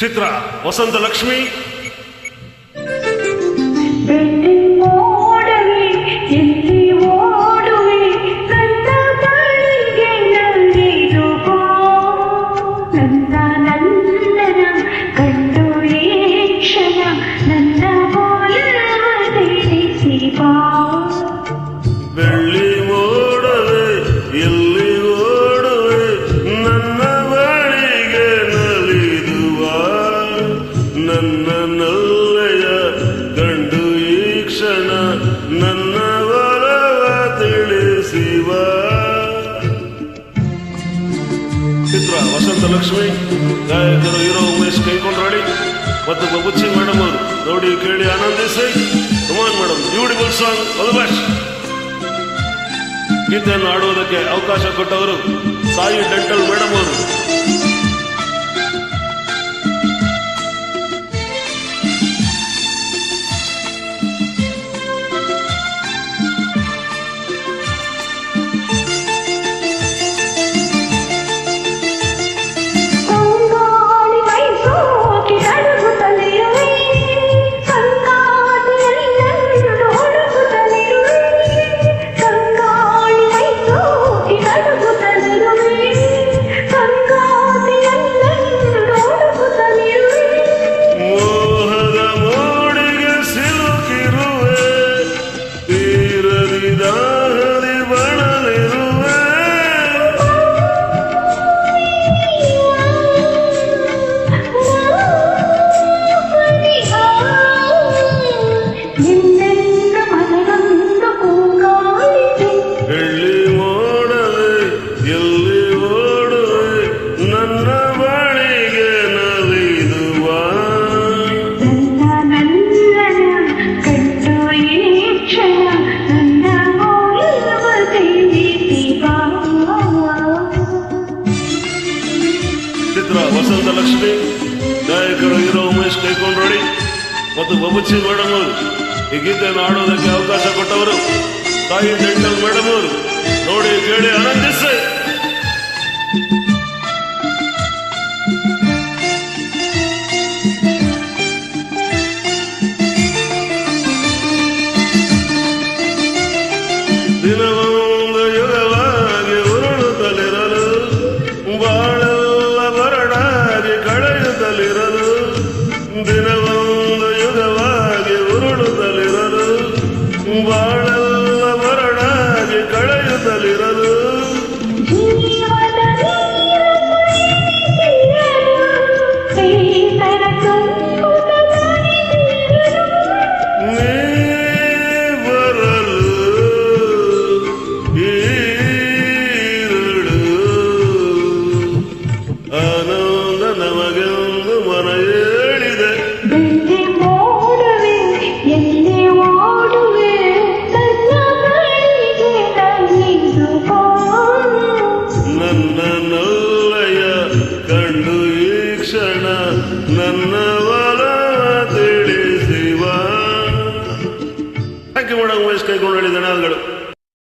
ಚಿತ್ರ ವಸಂತ ಲಕ್ಷ್ಮಿ. ಬೆಳ್ಳಿ ಚಿತ್ರ ವಸಂತ ಲಕ್ಷ್ಮಿ, ಗಾಯಕರು ಇರೋ ಉಮೇಶ್ ಕೈಕೊಂಡ್ರಾಡಿ ಮತ್ತು ಬಬುಚ್ಚಿ ಮೇಡಮ್ ಅವರು ನೋಡಿ ಕೇಳಿ ಆನಂದಿಸಿ. ಕುಮಾರ್ ಮೇಡಮ್ ಬ್ಯೂಟಿಫುಲ್ ಸಾಂಗ್ ಅಲ್ಬಾಷ್ ಗೀತೆಯನ್ನು ಆಡುವುದಕ್ಕೆ ಅವಕಾಶ ಕೊಟ್ಟವರು ಸಾಯಿ ಡೆಂಟಲ್ ಮೇಡಮ್ ಅವರು ಮತ್ತು ಬಬುಚ್ಚಿ ಮೇಡಮ್ ಅವರು ಈ ಗೀತೆಯನ್ನು ಆಡೋದಕ್ಕೆ ಅವಕಾಶ ಕೊಟ್ಟವರು ತಾಯಿ ಡೆಂಟಲ್ ಮೇಡಮ್ ಅವರು ನೋಡಿ, ಕೇಳಿ, ಆನಂದಿಸಿ. ದಿನವೊಂದು ಯುಗವಾಗಿ ಬರಡಾಗಿ ಕಳೆಯುತ್ತಲಿರಲು, ದಿನವೊಂದು ಬಾಳೆಲ್ಲ ಮರಣಾಗಿ ಕಳೆಯುತ್ತಲಿರಲು. ನೀ கொண்டு எழுதினால்